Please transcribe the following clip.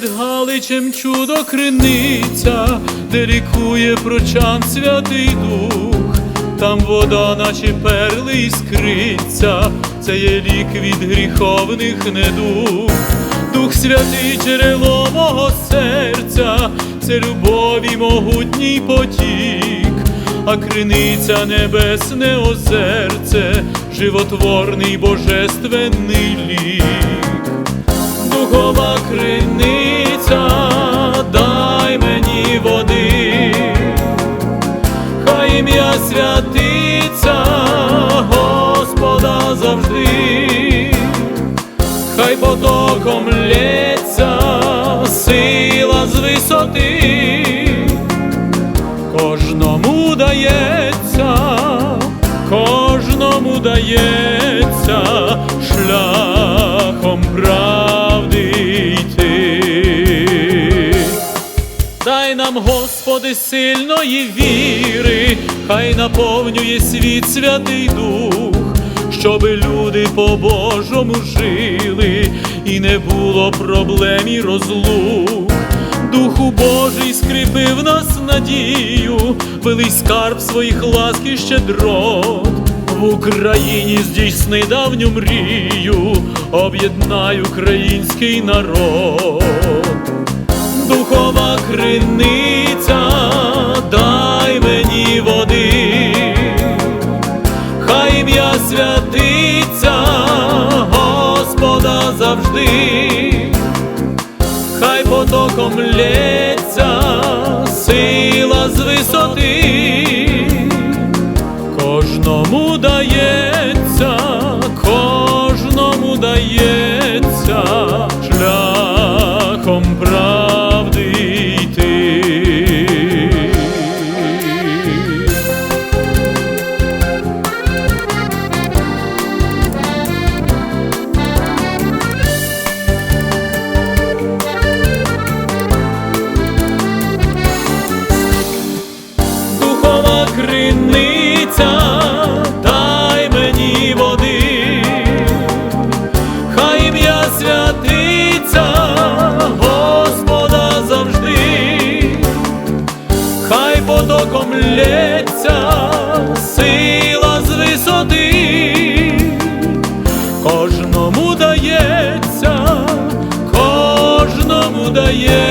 Під Галичем чудо криниця, де лікує прочан Святий Дух, там вода, наче перли іскриться, це є лік від гріховних недуг. Дух Святий джерело мого серця, це любові могутній потік, а криниця небесне озерце, животворний божественний лік. Святиться, Господа завжди, хай потоком лється сила з висоти, кожному дається, кожному дається шляхом правди йти. Дай нам, Господи, сильної віри, хай наповнює світ Святий Дух, щоби люди по-божому жили, і не було проблем і розлук. Духу Божий скріпив нас надію, велий скарб своїх ласк і щедрот. В Україні здійсни давню мрію, об'єднай український народ. Духова криниця, потоком лється сила з висоти, кожному дається, кожному дається криниця, дай мені води, хай ім'я святиться, Господа завжди, хай потоком лється сила з висоти, кожному дається, кожному дається